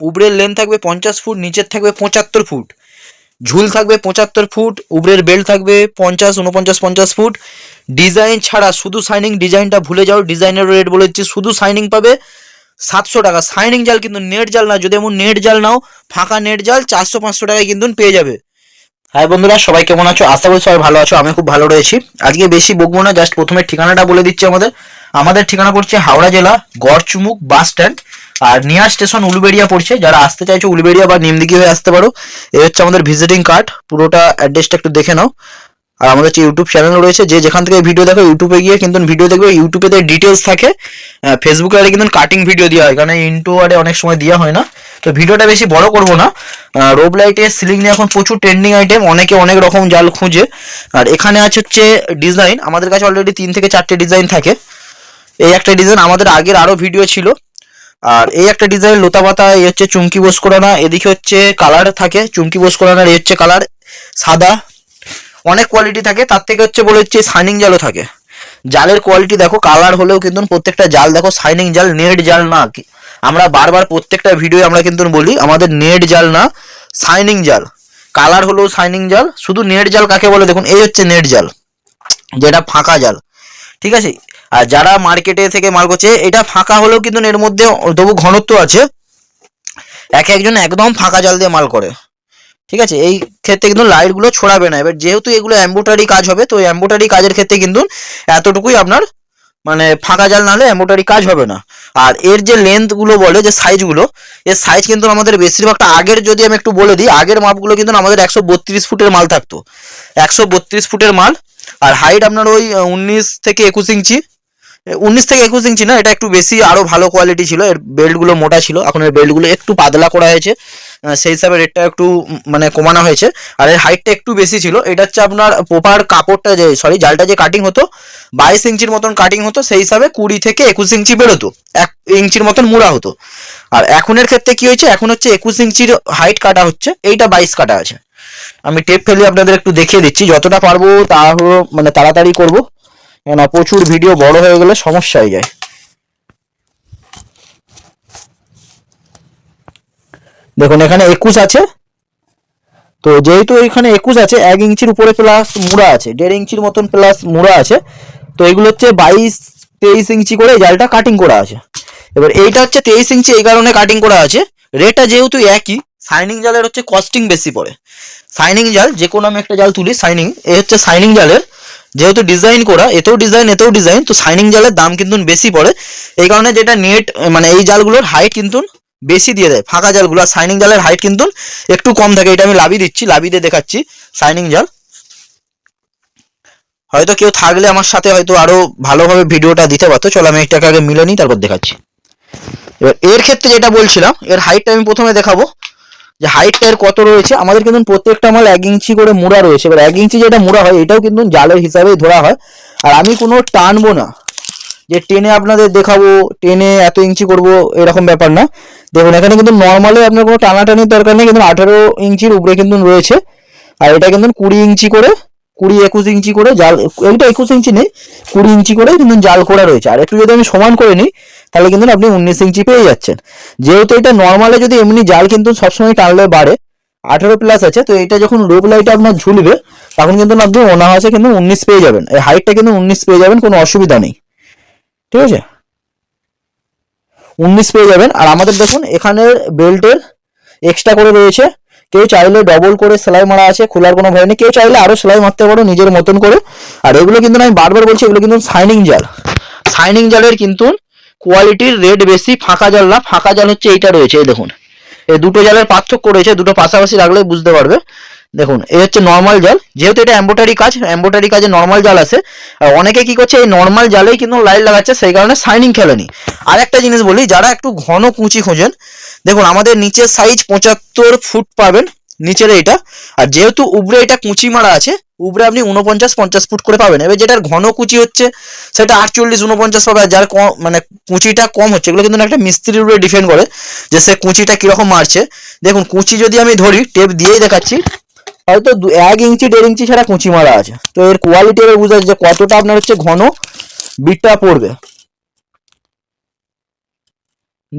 উপরের লেন থাকবে পঞ্চাশ ফুট, নিচের থাকবে পঁচাত্তর ফুট। ঝুল থাকবে পঁচাত্তর ফুট উপরের বেল্ট থাকবে পঞ্চাশ উনপঞ্চাশ পঞ্চাশ ফুট। ডিজাইন ছাড়া শুধু শাইনিং ডিজাইনটা ভুলে যাও ডিজাইনের রেট বলে দিচ্ছি, শুধু শাইনিং পাবে সাতশো টাকা। শাইনিং জাল কিন্তু নেট জাল না, যদি এমন নেট জাল নাও, ফাঁকা নেট জাল চারশো, পাঁচশো টাকায় কিন্তু পেয়ে যাবে। হাই বন্ধুরা, সবাই কেমন আছো? আশা করি সবাই ভালো আছো, আমি খুব ভালো রয়েছি। আজকে বেশি বকবো না জাস্ট প্রথমে ঠিকানাটা বলে দিচ্ছি আমাদের। আমাদের ঠিকানা পড়ছে হাওড়া জেলা, গড়চুমুক বাস স্ট্যান্ড আর নিয়ার স্টেশন উলুবেড়িয়া পড়ছে। যারা আসতে চাইছো উলুবেড়িয়া বা নিমদিঘি হয়ে আসতে পারো। এই হচ্ছে আমাদের ভিজিটিং কার্ড পুরোটা অ্যাড্রেসটা একটু দেখে নাও। আর আমাদের যে ইউটিউব চ্যানেল রয়েছে, যে যেখান থেকে ভিডিও দেখো ইউটিউবে গিয়ে কিন্তু ভিডিও দেখবে ইউটিউবে ডিটেলস থাকে। ফেসবুকে আরে কিন্তু কাটিং ভিডিও দেওয়া হয়, কারণ ইন্টু আরে অনেক সময় দেওয়া হয় না। তো ভিডিওটা বেশি বড় করব না। রোব লাইটের সিলিং নিয়ে এখন প্রচুর ট্রেন্ডিং আইটেম অনেকে অনেক রকম জাল খুঁজে। আর এখানে আছে হচ্ছে ডিজাইন আমাদের কাছে অলরেডি তিন থেকে চারটে ডিজাইন থাকে। এই একটা ডিজাইন আমাদের আগের আরও ভিডিও ছিল। আর এই একটা ডিজাইন লোতা পাতা, এই হচ্ছে চুমকি বোস করানা এদিকে হচ্ছে কালার থাকে, চুমকি বোস করানার এই হচ্ছে কালার সাদা, অনেক কোয়ালিটি থাকে, তার থেকে হচ্ছে বলে হচ্ছে শাইনিং জালও থাকে। জালের কোয়ালিটি দেখো কালার হলেও কিন্তু প্রত্যেকটা জাল, দেখো শাইনিং জাল নেট জাল না আমরা বারবার প্রত্যেকটা ভিডিও আমরা কিন্তু বলি, আমাদের নেট জাল না শাইনিং জাল। কালার হলেও শাইনিং জাল, শুধু নেট জাল কাকে বলে দেখুন, এই হচ্ছে নেট জাল, যেটা ফাঁকা জাল। ঠিক আছে? আর যারা মার্কেটে থেকে মাল করছে, এটা ফাঁকা হলেও কিন্তু এর মধ্যে তবু ঘনত্ব আছে। এক একজন একদম ফাঁকা জাল দিয়ে মাল করে। ঠিক আছে? এই ক্ষেত্রে কিন্তু লাইটগুলো ছড়াবে না। এবার যেহেতু এগুলো এম্বোটারি কাজ হবে, তো এম্বোটারি কাজের ক্ষেত্রে কিন্তু এতটুকুই আপনার মানে ফাঁকা জাল নাহলে এম্বোটারি কাজ হবে না। আর এর যে লেন্থগুলো বলে, যে সাইজগুলো এর সাইজ কিন্তু আমাদের বেশিরভাগটা আগের যদি আমি একটু বলে দিই, আগের মাপগুলো কিন্তু আমাদের একশো বত্রিশ ফুটের মাল থাকতো। একশো বত্রিশ ফুটের মাল। আর হাইট আপনার ওই উনিশ থেকে একুশ ইঞ্চি। উনিশ থেকে একুশ ইঞ্চি না, এটা একটু বেশি, আরও ভালো কোয়ালিটি ছিল। এর বেল্টগুলো মোটা ছিল, এখন এর বেল্টগুলো একটু পাতলা করা হয়েছে। সেই হিসাবে রেটটা একটু মানে কমানো হয়েছে। আর এর হাইটটা একটু বেশি ছিল, এটা হচ্ছে আপনার পোপার কাপড়টা যে সরি জালটা যে কাটিং হতো, বাইশ ইঞ্চির মতন কাটিং হতো, সেই হিসাবে কুড়ি থেকে একুশ ইঞ্চি বেরোতো, এক ইঞ্চির মতন মুড়া হতো। আর এখনের ক্ষেত্রে কি হয়েছে, এখন হচ্ছে একুশ ইঞ্চির হাইট কাটা হচ্ছে, এইটা বাইশ কাটা আছে। আমি টেপ ফেলে আপনাদের একটু দেখিয়ে দিচ্ছি, যতটা পারব তা হলো মানে তাড়াতাড়ি করব। কেন প্রচুর ভিডিও বড় হয়ে গেলে সমস্যা হয়ে যায়। দেখুন, এখানে একুশ আছে। তো যেহেতু এখানে একুশ আছে, এক ইঞ্চির উপরে প্লাস মুড়া আছে, দেড় ইঞ্চির মতন প্লাস মুড়া আছে। তো এগুলো হচ্ছে বাইশ, তেইশ ইঞ্চি করে জালটা কাটিং করা আছে। এবার এইটা হচ্ছে তেইশ ইঞ্চি, এই কারণে কাটিং করা আছে। রেটটা যেহেতু একই শাইনিং জালের হচ্ছে কস্টিং বেশি পড়ে। শাইনিং জাল যে কোনো আমি একটা জাল তুলি শাইনিং এ হচ্ছে শাইনিং জালের যেহেতু ডিজাইন করা, এতেও ডিজাইন এতেও ডিজাইন তো শাইনিং জালের দাম কিন্তু বেশি পড়ে। এই কারণে যেটা নেট মানে এই জালগুলোর হাইট কিন্তু বেশি দিয়ে দেয়, ফাঁকা জালগুলো। আর শাইনিং জালের হাইট কিন্তু একটু কম থাকে, এটা আমি লাভি দিচ্ছি লাভি দিয়ে দেখাচ্ছি শাইনিং জাল। হয়তো কেউ থাকলে আমার সাথে হয়তো আরও ভালোভাবে ভিডিওটা দিতে পারতো। চলো আমি একটাকে আগে মিলে নিই, তারপর দেখাচ্ছি। এবার এর ক্ষেত্রে যেটা বলছিলাম, এর হাইটটা আমি প্রথমে দেখাবো। যে হাইটটা এর কত রয়েছে, আমাদের কিন্তু প্রত্যেকটা মাল এক ইঞ্চি করে মুড়া রয়েছে। এবার এক ইঞ্চি যেটা মুড়া হয়, এটাও কিন্তু জালের হিসাবেই ধরা হয়। আর আমি কোনো টানবো না। যে টেনে আপনাদের দেখাবো, টেনে এত ইঞ্চি করব, এরকম ব্যাপার না। দেখুন, এখানে কিন্তু নর্মালি আপনার কোনো টানাটানির দরকার নেই, কিন্তু আঠারো ইঞ্চির উপরে কিন্তু রয়েছে। আর এটা কিন্তু কুড়ি ইঞ্চি করে, কুড়ি একুশ ইঞ্চি করে জাল এইটা একুশ ইঞ্চি নেই, কুড়ি ইঞ্চি করে কিন্তু জাল করা রয়েছে। আর একটু যদি আমি সমান করে নিই তাহলে কিন্তু আপনি উনিশ ইঞ্চি পেয়ে যাচ্ছেন। যেহেতু এটা নর্মালে যদি এমনি জাল কিন্তু সবসময় টানলে বাড়ে, আঠেরো প্লাস আছে, তো এটা যখন রোপ লাইটে আপনার ঝুলবে, তখন কিন্তু আপনি অনাহাসে কিন্তু উনিশ পেয়ে যাবেন। এই হাইটটা কিন্তু উনিশ পেয়ে যাবেন, কোনো অসুবিধা নেই। ঠিক আছে? উনিশ পেয়ে যাবেন। আর আমাদের দেখুন এখানে বেল্টের এক্সট্রা করে রয়েছে। কেউ চাইলে ডবল করে সেলাই মারা আছে, খোলার কোনো ভয় নেই। কেউ চাইলে আরও সেলাই মারতে পারো নিজের মতন করে। আর এগুলো কিন্তু আমি বারবার বলছি, এগুলো কিন্তু শাইনিং জাল। শাইনিং জালের কিন্তু কোয়ালিটির রেট বেশি, ফাঁকা জাল না, ফাঁকা জাল হচ্ছে এইটা রয়েছে, এই দেখুন। এই দুটো জালের পার্থক্য রয়েছে, দুটো পাশাপাশি রাখলে বুঝতে পারবে। দেখুন, এই হচ্ছে নর্মাল জাল, যেহেতু এটা এম্বোটারি কাজ এম্বোটারি কাজে নর্মাল জাল আছে আর অনেকে কি করছে, এই নর্মাল জালেই কিন্তু লাইট লাগাচ্ছে, সেই কারণে শাইনিং খেলেনি। আর একটা জিনিস বলি, যারা একটু ঘন কুচি খোঁজেন, দেখুন, আমাদের নিচের সাইজ পঁচাত্তর ফুট পাবেন নিচের এইটা। আর যেহেতু উপরে এটা কুচি মারা আছে উপরে আপনি উনপঞ্চাশ পঞ্চাশ ফুট করে পাবেন। এবার যেটার ঘন কুচি হচ্ছে, সেটা আটচল্লিশ উনপঞ্চাশ পাবে। আর যার কম মানে কুচিটা কম হচ্ছে, এগুলো কিন্তু একটা মিস্ত্রির উপরে ডিপেন্ড করে যে সে কুচিটা কীরকম মারছে। দেখুন, কুচি যদি আমি ধরি, টেপ দিয়েই দেখাচ্ছি, হয়তো দু- এক ইঞ্চি, দেড় ইঞ্চি ছাড়া কুচি মারা আছে। তো এর কোয়ালিটি এবার বোঝা যে কতটা আপনার হচ্ছে ঘন, বিটটা পড়বে।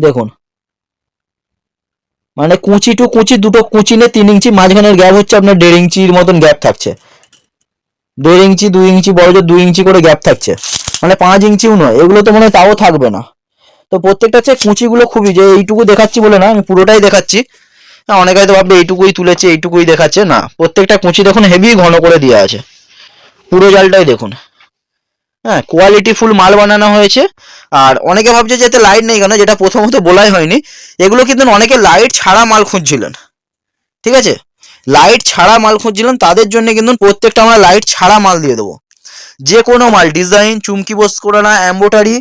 দেখুন মানে কুচি টু কুচি দুটো কুচি নিয়ে তিন ইঞ্চি মাঝখানের গ্যাপ হচ্ছে আপনার দেড় ইঞ্চির মতন গ্যাপ থাকছে। দেড় ইঞ্চি, দুই ইঞ্চি, বড় জোর দুই ইঞ্চি করে গ্যাপ থাকছে। মানে পাঁচ ইঞ্চিও নয়, এগুলো তো মনে তাও থাকবে না। তো প্রত্যেকটা হচ্ছে কুচিগুলো খুবই যে এইটুকু দেখাচ্ছি বলে না, আমি পুরোটাই দেখাচ্ছি। হ্যাঁ অনেকে হয়তো ভাববে এইটুকুই তুলেছে, এইটুকুই দেখাচ্ছে, না। প্রত্যেকটা কুচি দেখুন হেভি ঘন করে দেওয়া আছে। পুরো জালটাই দেখুন। হ্যাঁ কোয়ালিটি ফুল মাল বানানো হয়েছে। আর অনেকে ভাবছে যে এতে লাইট নেই কেন? যেটা প্রথমত বলাই হয়নি। এগুলো কিন্তু অনেকে লাইট ছাড়া মাল খুঁজছিলেন। ঠিক আছে? লাইট ছাড়া মাল খুঁজছিলেন, তাদের জন্য কিন্তু প্রত্যেকটা আমরা লাইট ছাড়া মাল দিয়ে দেবো। যে কোনো মাল ডিজাইন চুমকি বোস করানা এম্বোটারি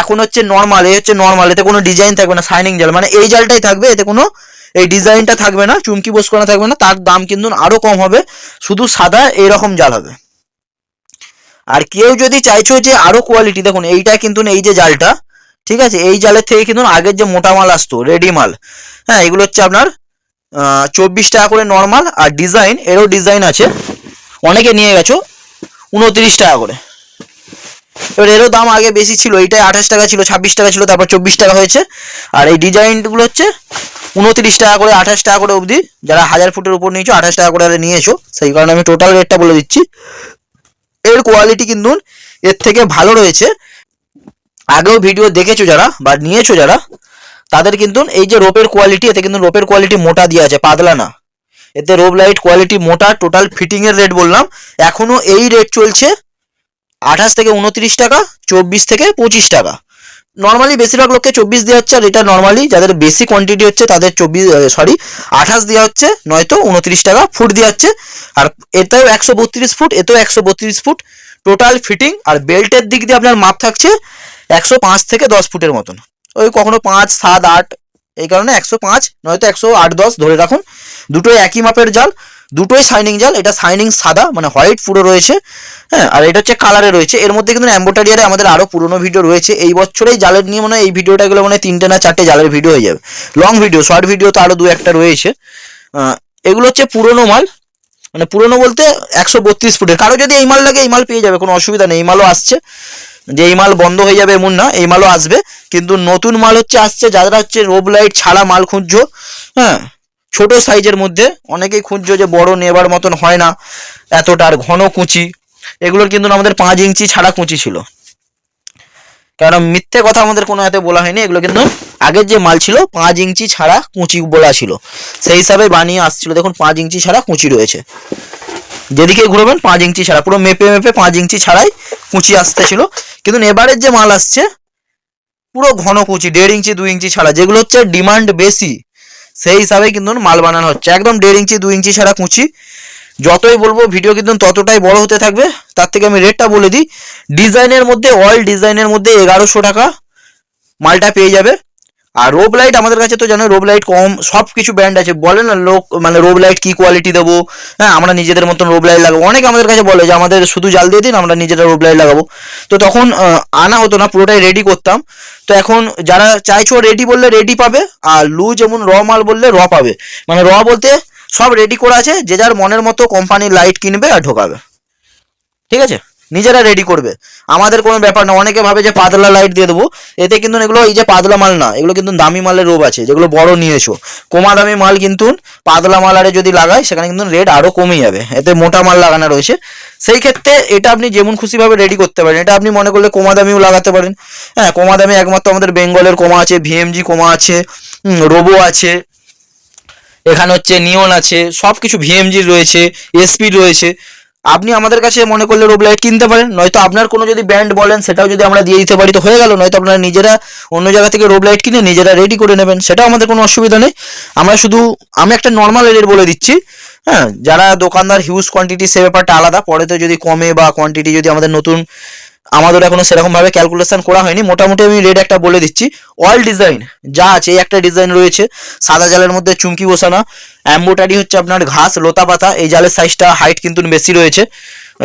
এখন হচ্ছে নর্মাল এই হচ্ছে নর্মাল এতে কোনো ডিজাইন থাকবে না শাইনিং জাল মানে এই জালটাই থাকবে, এতে কোনো, এই ডিজাইনটা থাকবে না, চুমকি বোস করানো থাকবে না, তার দাম কিন্তু আরও কম হবে। শুধু সাদা, এইরকম জাল হবে। আর কেউ যদি চাইছো যে আরও কোয়ালিটি দেখুন, এইটা কিন্তু এই যে জালটা, ঠিক আছে, এই জালের থেকে কিন্তু আগের যে মোটা মাল আসতো রেডি মাল হ্যাঁ এগুলো হচ্ছে আপনার চব্বিশ টাকা করে নর্মাল আর ডিজাইন এরও ডিজাইন আছে, অনেকে নিয়ে গেছো, উনত্রিশ টাকা করে। এবার এরও দাম আগে বেশি ছিল, এইটাই আঠাশ টাকা ছিল, ছাব্বিশ টাকা ছিল, তারপর চব্বিশ টাকা হয়েছে, আর এই ডিজাইনগুলো হচ্ছে উনত্রিশ টাকা করে, আঠাশ টাকা করে অবধি, যারা হাজার ফুটের উপর নিয়েছো, আঠাশ টাকা করে নিয়েছো, সেই কারণে আমি টোটাল রেটটা বলে দিচ্ছি। এর কোয়ালিটি কিন্তু এর থেকে ভালো রয়েছে। আগেও ভিডিও দেখেছ যারা বা নিয়েছো যারা, তাদের কিন্তু এই যে রোপের কোয়ালিটি এতে কিন্তু রোপের কোয়ালিটি মোটা দিয়ে আছে, পাতলা না। এতে রোপ লাইট কোয়ালিটি মোটা টোটাল ফিটিংয়ের রেট বললাম। এখনও এই রেট চলছে আঠাশ থেকে উনত্রিশ টাকা, চব্বিশ থেকে পঁচিশ টাকা। নর্মালি বেশিরভাগ লোককে চব্বিশ দেওয়া হচ্ছে আর এটা নর্মালি যাদের বেশি কোয়ান্টিটি হচ্ছে তাদের চব্বিশ সরি আঠাশ দেওয়া হচ্ছে, নয়তো উনত্রিশ টাকা ফুট দেওয়া হচ্ছে। আর এতেও একশো বত্রিশ ফুট, এতেও একশো বত্রিশ ফুট। টোটাল ফিটিং আর বেল্টের দিক দিয়ে আপনার মাপ থাকছে একশো পাঁচ থেকে দশ ফুটের মতন। ওই কখনো পাঁচ, সাত, আট, এই কারণে একশো পাঁচ, নয়তো একশো আট, দশ ধরে রাখুন। দুটোই একই মাপের জাল। দুটোই শাইনিং জাল এটা শাইনিং সাদা মানে হোয়াইট পুরো রয়েছে হ্যাঁ আর এটা হচ্ছে কালারে রয়েছে। এর মধ্যে কিন্তু অ্যাম্বোটারিয়ারে আমাদের আরও পুরনো ভিডিও রয়েছে। এই বছরেই জালের নিয়ে মনে এই ভিডিওটা গুলো মানে তিনটে না চারটে জালের ভিডিও হয়ে যাবে। লং ভিডিও শর্ট ভিডিও তো আরও দু একটা রয়েছে। এগুলো হচ্ছে পুরনো মাল। মানে পুরনো বলতে একশো বত্রিশ ফুটের। কারও যদি এই মাল লাগে, এই মাল পেয়ে যাবে, কোনো অসুবিধা নেই। এই মালও আসছে। যে এই মাল বন্ধ হয়ে যাবে এমন না, এই মালও আসবে। কিন্তু নতুন মাল হচ্ছে, আসছে, যারা হচ্ছে রোব লাইট ছাড়া মাল খুঁজছো হ্যাঁ ছোট সাইজের মধ্যে অনেকেই খুঁজছো যে বড় নেবার মতন হয় না এতটার ঘন কুচি। এগুলোর কিন্তু আমাদের পাঁচ ইঞ্চি ছাড়া কুচি ছিল। কারণ মিথ্যে কথা আমাদের কোনো এতে বলা হয়নি, এগুলো কিন্তু আগের যে মাল ছিল, পাঁচ ইঞ্চি ছাড়া কুচি বলা ছিল। সেই হিসাবে বানিয়ে আসছিল। দেখুন, পাঁচ ইঞ্চি ছাড়া কুচি রয়েছে। যেদিকে ঘুরবেন, পাঁচ ইঞ্চি ছাড়া, পুরো মেপে মেপে পাঁচ ইঞ্চি ছাড়াই কুচি আসতেছিল কিন্তু এবারের যে মাল আসছে, পুরো ঘন কুচি, দেড় ইঞ্চি, দুই ইঞ্চি ছাড়া, যেগুলো হচ্ছে ডিমান্ড বেশি সেই হিসাবে কিন্তু মাল বানানো হচ্ছে। একদম দেড় ইঞ্চি দু ইঞ্চি ছাড়া কুঁচি। যতই বলব ভিডিও কিন্তু ততটাই বড় হতে থাকবে। তার থেকে আমি রেটটা বলে দিই। ডিজাইনের মধ্যে অল ডিজাইনের মধ্যে এগারোশো টাকা মালটা পেয়ে যাবে। আর রোব লাইট আমাদের কাছে তো জানো রোব লাইট কম সব কিছু ব্র্যান্ড আছে। বলে না লোক মানে রোব লাইট কি কোয়ালিটি দেবো? হ্যাঁ আমরা নিজেদের মতন রোব লাইট লাগাবো। অনেকে আমাদের কাছে বলে যে, আমাদের শুধু জাল দিয়ে দিন, আমরা নিজেরা রোব লাইট লাগাবো। তো তখন আনা হতো না, পুরোটাই রেডি করতাম। তো এখন যারা চাইছো রেডি বললে রেডি পাবে, আর লু যেমন র মাল বললে র পাবে। মানে র বলতে সব রেডি করা আছে, যে যার মনের মতো কোম্পানির লাইট কিনবে আর ঢোকাবে। ঠিক আছে? নিজেরা রেডি করবে। আমাদের কোনো ব্যাপার না, অনেকে ভাবে যে পাতলা লাইট দিয়ে দেবো, এতে কিন্তু এগুলো এই যে পাতলা মাল না, এগুলো কিন্তু দামি মালের রোগ আছে, যেগুলো বড় নিয়েছো। কমা দামি মাল কিন্তু পাতলা মাল আরে যদি লাগায় সেখানে কিন্তু রেট আরও কমে যাবে, এতে মোটা মাল লাগানো রয়েছে। সেই ক্ষেত্রে এটা আপনি যেমন খুশিভাবে রেডি করতে পারেন, এটা আপনি মনে করলে কমা দামিও লাগাতে পারেন। হ্যাঁ কমা দামি একমাত্র আমাদের বেঙ্গলের কমা আছে ভিএমজি কমা আছে রোবো আছে, এখানে হচ্ছে নিয়ন আছে সব কিছু ভিএমজি রয়েছে এসপি রয়েছে। আপনি আমাদের কাছে মনে করলে রোব লাইট কিনতে পারেন, নয়তো আপনার কোনো যদি ব্র্যান্ড বলেন, সেটাও যদি আমরা দিয়ে দিতে পারি, তো হয়ে গেল, নয়তো আপনারা নিজেরা অন্য জায়গা থেকে রোব লাইট কিনে নিজেরা রেডি করে নেবেন, সেটাও আমাদের কোনো অসুবিধা নেই। আমরা শুধু, আমি একটা নর্মাল রেট বলে দিচ্ছি হ্যাঁ যারা দোকানদার হিউজ কোয়ান্টিটি সে ব্যাপারটা আলাদা, পরে তো যদি কমে বা কোয়ান্টিটি যদি আমাদের নতুন আমাদের এখনও সেরকম ভাবে ক্যালকুলেশন করা হয়নি। মোটামুটি আমি রেট একটা বলে দিচ্ছি। অল ডিজাইন যা আছে, এই একটা ডিজাইন রয়েছে। সাদা জালের মধ্যে চুমকি বসানো। অ্যাম্বোটারি হচ্ছে আপনার ঘাস, লতা পাতা। এই জালের সাইজটা হাইট কিন্তু বেশি রয়েছে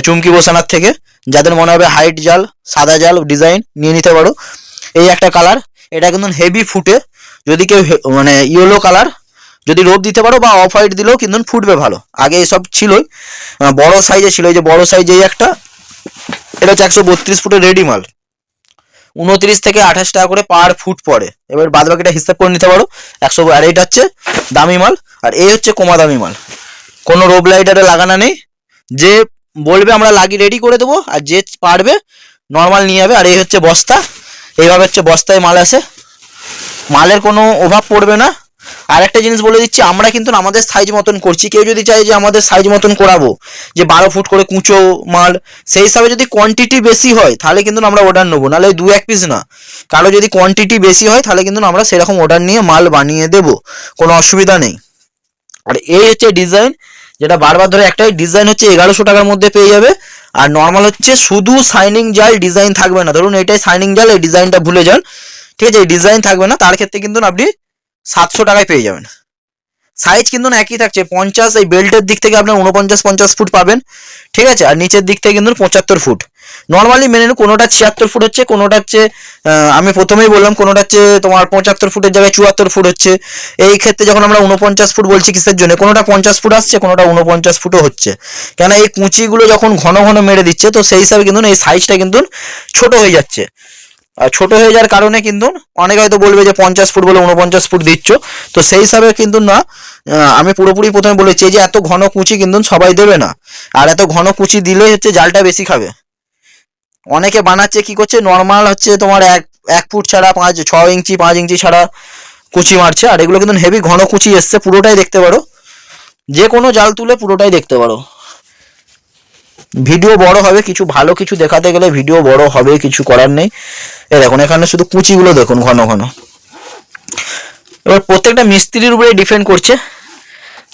চুমকি বসানোর থেকে। যাদের মনে হবে হাইট জাল, সাদা জাল ডিজাইন নিয়ে নিতে পারো। এই একটা কালার এটা কিন্তু হেভি ফুটে। যদি কেউ মানে ইয়েলো কালার যদি রোদ দিতে পারো বা অফ হোয়াইট দিলেও কিন্তু ফুটবে ভালো। আগে এসব ছিলই। বড় সাইজে ছিল। এই যে বড় সাইজে এই একটা এটা হচ্ছে একশো বত্রিশ ফুটের রেডি মাল। উনত্রিশ থেকে আঠাশ টাকা করে পার ফুট পড়ে। এবার বাদ বাকিটা হিসাব করে নিতে পারো। একশো আর এইটা হচ্ছে দামি মাল। আর এই হচ্ছে কমা দামি মাল। কোনো রোব লাইটারে লাগানো নেই। যে বলবে আমরা লাগিয়ে রেডি করে দেবো, আর যে পারবে নর্মাল নিয়ে যাবে। আর এই হচ্ছে বস্তা। এইভাবে হচ্ছে বস্তায় মাল আসে। মালের কোনো অভাব পড়বে না। আর একটা জিনিস বলে দিচ্ছি, আমরা কিন্তু আমাদের সাইজ মতন করছি। কেউ যদি চায় যে আমাদের সাইজ মতন করাবো, যে বারো ফুট করে কুঁচো মাল, সেই হিসাবে যদি কোয়ান্টিটি বেশি হয়, তাহলে কিন্তু আমরা অর্ডার নেব। নাহলে দু এক পিস না। কারও যদি কোয়ান্টিটি বেশি হয়, তাহলে কিন্তু আমরা সেরকম অর্ডার নিয়ে মাল বানিয়ে দেবো। কোনো অসুবিধা নেই। আর এই হচ্ছে ডিজাইন যেটা বারবার ধরে একটাই ডিজাইন হচ্ছে এগারোশো টাকার মধ্যে পেয়ে যাবে। আর নর্মাল হচ্ছে শুধু শাইনিং জাল ডিজাইন থাকবে না। ধরুন এটাই শাইনিং জাল, এই ডিজাইনটা ভুলে যান। ঠিক আছে, এই ডিজাইন থাকবে না। তার ক্ষেত্রে কিন্তু আপনি সাতশো টাকায় পেয়ে যাবেন। সাইজ কিন্তু না একই থাকছে, পঞ্চাশ, এই বেল্টের দিক থেকে আপনার উনপঞ্চাশ পঞ্চাশ ফুট পাবেন। ঠিক আছে? আর নিচের দিক থেকে কিন্তু পঁচাত্তর ফুট নর্মালি মেনে নিন, কোনোটা ছিয়াত্তর ফুট হচ্ছে, কোনোটা হচ্ছে আমি প্রথমেই বললাম, কোনোটা হচ্ছে তোমার পঁচাত্তর ফুটের জায়গায় চুয়াত্তর ফুট হচ্ছে। এই ক্ষেত্রে যখন আমরা উনপঞ্চাশ ফুট বলছি, কিসের জন্য? কোনোটা পঞ্চাশ ফুট আসছে, কোনোটা উনপঞ্চাশ ফুটও হচ্ছে। কেন এই কুঁচিগুলো যখন ঘন ঘন মেরে দিচ্ছে, তো সেই হিসাবে কিন্তু এই সাইজটা কিন্তু ছোট হয়ে যাচ্ছে। ছোট হয়ে যাওয়ার কারণে কিন্তু অনেকে হয়তো বলবে যে পঞ্চাশ ফুট বলে উনপঞ্চাশ ফুট দিচ্ছ। তো সেই হিসাবে কিন্তু না আমি পুরোপুরি প্রথমে বলেছি যে এত ঘন কুচি কিন্তু সবাই দেবে না। আর এত ঘন কুচি দিলেই হচ্ছে জালটা বেশি খাবে। অনেকে বানাচ্ছে কি করছে নর্মাল হচ্ছে তোমার এক এক ফুট ছাড়া পাঁচ, ছ ইঞ্চি, পাঁচ ইঞ্চি ছাড়া কুচি মারছে। আর এগুলো কিন্তু হেভি ঘন কুচি এসছে, পুরোটাই দেখতে পারো। যে কোনো জাল তুলে পুরোটাই দেখতে পারো। ভিডিও বড় হবে, কিছু ভালো কিছু দেখাতে গেলে ভিডিও বড় হবে, কিছু করার নেই। এ দেখুন, এখানে শুধু কুচিগুলো দেখুন ঘন ঘন। এবার প্রত্যেকটা মিস্ত্রির উপরে ডিপেন্ড করছে।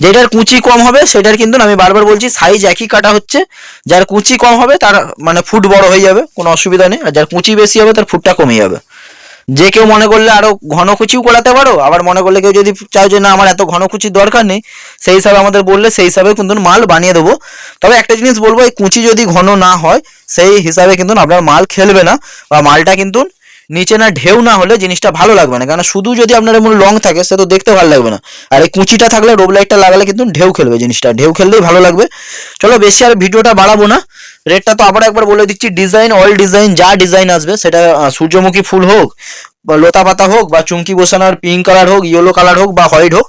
যেটার কুচি কম হবে, সেটার কিন্তু আমি বারবার বলছি সাইজ একই কাটা হচ্ছে। যার কুচি কম হবে, তার মানে ফুট বড় হয়ে যাবে, কোনো অসুবিধা নেই। আর যার কুচি বেশি হবে, তার ফুটটা কমে যাবে যে কেউ মনে করলে আরও ঘন কুচিও করাতে পারো, আবার মনে করলে কেউ যদি চাও যে না, আমার এত ঘন কুচির দরকার নেই, সেই হিসাবে আমাদের বললে সেই হিসাবে কিন্তু মাল বানিয়ে দেবো। তবে একটা জিনিস বলব, এই কুচি যদি ঘন না হয়, সেই হিসাবে কিন্তু আপনার মাল খেলবে না, বা মালটা কিন্তু নিচে না, ঢেউ না হলে জিনিসটা ভালো লাগবে না। কারণ শুধু যদি আপনার এমন লং থাকে, সে তো দেখতে ভালো লাগবে না। আর এই কুচিটা থাকলে রোব লাইটটা লাগালে কিন্তু ঢেউ খেলবে জিনিসটা, ঢেউ খেললেই ভালো লাগবে। চলো বেশি আর ভিডিওটা বাড়াবো না। রেটটা তো আবার একবার বলে দিচ্ছি ডিজাইন অল ডিজাইন যা ডিজাইন আসবে, সেটা সূর্যমুখী ফুল হোক, বা লতা পাতা হোক, বা চুমকি বসানোর পিঙ্ক কালার হোক ইয়েলো কালার হোক, বা হোয়াইট হোক,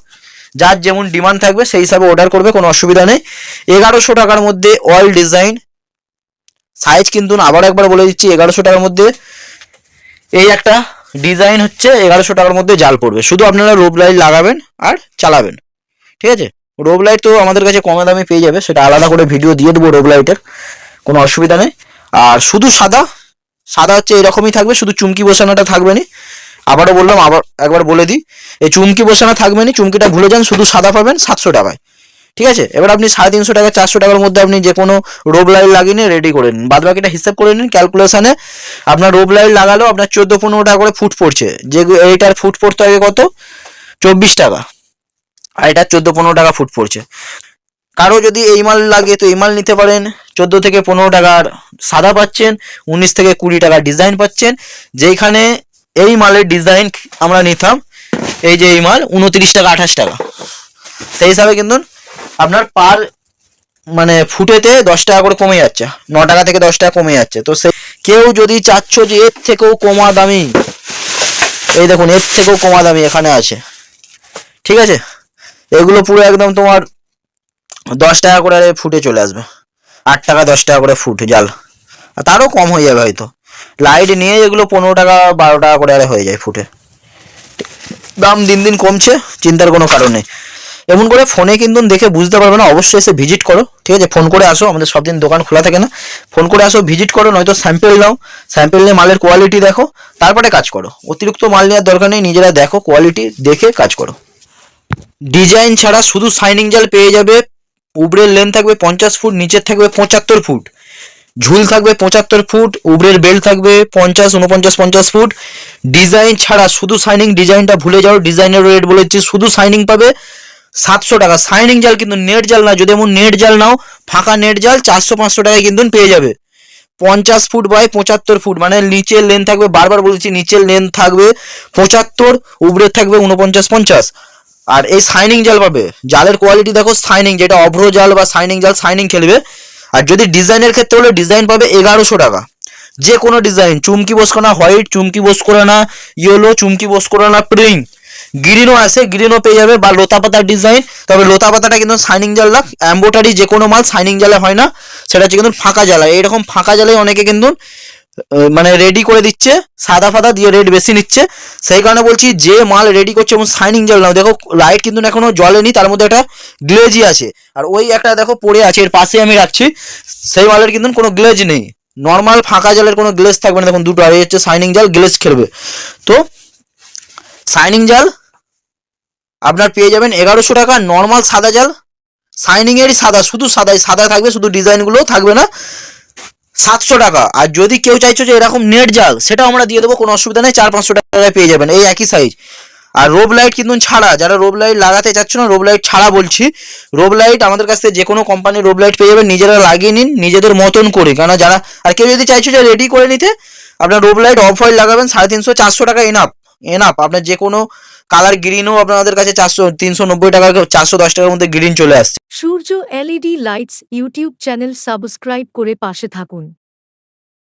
যার যেমন ডিমান্ড থাকবে, সেই হিসাবে অর্ডার করবে, কোনো অসুবিধা নেই। এগারোশো টাকার মধ্যে অল ডিজাইন সাইজ কিন্তু আবার একবার বলে দিচ্ছি, এগারোশো টাকার মধ্যে এই একটা ডিজাইন হচ্ছে, এগারোশো টাকার মধ্যে জাল পড়বে। শুধু আপনারা রোব লাইট লাগাবেন আর চালাবেন, ঠিক আছে? রোব লাইট তো আমাদের কাছে কমে দামে পেয়ে যাবে, সেটা আলাদা করে ভিডিও দিয়ে দেবো রোব লাইটের কোনো অসুবিধা নেই। আর শুধু সাদা সাদা হচ্ছে এরকমই থাকবে, শুধু চুমকি বসানোটা থাকবে না। আবারও বললাম, আবার একবার বলে দিই, এই চুমকি বসানো থাকবে না, চুমকিটা ভুলে যান, শুধু সাদা পাবেন সাতশো টাকায়। ঠিক আছে? এবার আপনি সাড়ে তিনশো টাকা, চারশো টাকার মধ্যে আপনি যে কোনো রোব লাইট লাগিয়ে নিয়ে রেডি করে নিন। বাদ বাকিটা হিসাব করে নিন ক্যালকুলেশনে আপনার রোব লাইট লাগালো আপনার চোদ্দ পনেরো টাকা করে ফুট পড়ছে। যে এইটার ফুট পড়তে হবে কত? চব্বিশ টাকা। আর এটা চোদ্দ পনেরো টাকা ফুট পড়ছে। কারও যদি এই মাল লাগে, তো এই মাল নিতে পারেন। চোদ্দ থেকে পনেরো টাকার সাদা পাচ্ছেন, উনিশ থেকে কুড়ি টাকার ডিজাইন পাচ্ছেন। যেইখানে এই মালের ডিজাইন আমরা নিতাম, এই যে এই মাল উনত্রিশ টাকা, আঠাশ টাকা। সেই হিসাবে কিন্তু আপনার পার মানে ফুটেতে দশ টাকা করে কমে যাচ্ছে, ন টাকা থেকে দশ টাকা কমে যাচ্ছে। তো সে কেউ যদি চাচ্ছ যে এর থেকেও কমা দামি, এই দেখুন, এর থেকেও কমা দামি এখানে আছে। ঠিক আছে? এগুলো পুরো একদম তোমার দশ টাকা করে ফুটে চলে আসবে। আট টাকা, দশ টাকা করে ফুট জাল। তারও কম হয়ে যাবে হয়তো। লাইট নিয়ে এগুলো পনেরো টাকা, বারো টাকা করে আরে হয়ে যায় ফুটে। দাম দিন দিন কমছে, চিন্তার কোনো কারণ নেই। এমন করে ফোনে কিন্তু দেখে বুঝতে পারবে না, অবশ্যই এসে ভিজিট করো। ঠিক আছে ফোন করে আসো, আমাদের সব দিন দোকান খোলা থাকে না। ফোন করে আসো ভিজিট করো, নয়তো স্যাম্পেল নাও। স্যাম্পেল নিয়ে মালের কোয়ালিটি দেখো, তারপরে কাজ করো। অতিরিক্ত মাল নেওয়ার দরকার নেই, নিজেরা দেখো কোয়ালিটি দেখে কাজ করো। ডিজাইন ছাড়া শুধু শাইনিং জাল পেয়ে যাবে উবরের লেন থাকবে পঞ্চাশ ফুট, নিচের থাকবে পঁচাত্তর ফুট। ঝুল থাকবে পঁচাত্তর ফুট, উবরের বেল্ট থাকবে পঞ্চাশ উনপঞ্চাশ পঞ্চাশ ফুট। ডিজাইন ছাড়া শুধু শাইনিং ডিজাইনটা ভুলে যাও ডিজাইনের রেট বলেছি, শুধু শাইনিং পাবে সাতশো টাকা। শাইনিং জাল কিন্তু নেট জাল না, যদি এমন নেট জাল নাও, ফাঁকা নেট জাল চারশো, পাঁচশো টাকায় কিন্তু পেয়ে যাবে। পঞ্চাশ ফুট বাই পঁচাত্তর ফুট মানে নিচের লেন থাকবে, বারবার বলছি, নিচের লেন থাকবে পঁচাত্তর উপরের থাকবে উনপঞ্চাশ পঞ্চাশ। আর এই শাইনিং জাল পাবে। জালের কোয়ালিটি দেখো শাইনিং যেটা অভ্র জাল বা শাইনিং জাল শাইনিং খেলবে। আর যদি ডিজাইনের ক্ষেত্রে হলে ডিজাইন পাবে এগারোশো টাকা। যে কোনো ডিজাইন চুমকি বোস করা হোয়াইট চুমকি বোস করা না ইয়েলো চুমকি বোস করা না প্রিং গ্রিনও আছে গ্রিনও পেয়ে যাবে বা লতা পাতার ডিজাইন তবে লতা পাতাটা কিন্তু শাইনিং জাল না অ্যাম্বোটারি যে কোনো মাল শাইনিং জালে হয় না। সেটা হচ্ছে কিন্তু ফাঁকা জ্বালা। এইরকম ফাঁকা জ্বালায় অনেকে কিন্তু মানে রেডি করে দিচ্ছে, সাদা ফাদা দিয়ে রেড বেশি নিচ্ছে। সেই কারণে বলছি, যে মাল রেডি করছে এবং শাইনিং জল নাও। দেখো লাইট কিন্তু এখনও জ্বলেনি তার মধ্যে একটা গ্লেজই আছে। আর ওই একটা দেখো পড়ে আছে, এর পাশে আমি রাখছি। সেই মালের কিন্তু কোনো গ্লেজ নেই। নর্মাল ফাঁকা জলের কোনো গ্লেজ থাকবে না। দেখুন দুটো, আর হচ্ছে শাইনিং জাল গ্লেজ খেলবে। তো শাইনিং জাল আপনার পেয়ে যাবেন এগারোশো টাকা। নর্মাল সাদা জাল শাইনিং এরই সাদা, শুধু সাদাই। সাদা থাকবে, শুধু ডিজাইনগুলো থাকবে না। সাতশো টাকা। আর যদি কেউ চাইছো যে এরকম নেট জাল, সেটাও আমরা দিয়ে দেবো, কোনো অসুবিধা নেই, চার পাঁচশো টাকায় পেয়ে যাবেন, এই একই সাইজ আর রোব লাইট কিন্তু ছাড়া, যারা রোব লাইট লাগাতে চাচ্ছ না রোব লাইট ছাড়া বলছি রোব লাইট আমাদের কাছ যে কোনো কোম্পানির রোব লাইট পেয়ে যাবেন, নিজেরা লাগিয়ে নিন, নিজেদের মতন করে। কেন যারা আর কেউ যদি চাইছো যে রেডি করে নিতে, আপনার রোব লাইট অফ হোয়াইট লাগাবেন, সাড়ে তিনশো, চারশো টাকা এনাপ এনাপ আপনার যে কোনো কালার গ্রিনও আপনাদের কাছে চারশো, তিনশো নব্বই টাকা চারশো দশ টাকার মধ্যে গ্রিন চলে আসছে। Surya LED lights YouTube channel subscribe করে পাশে থাকুন।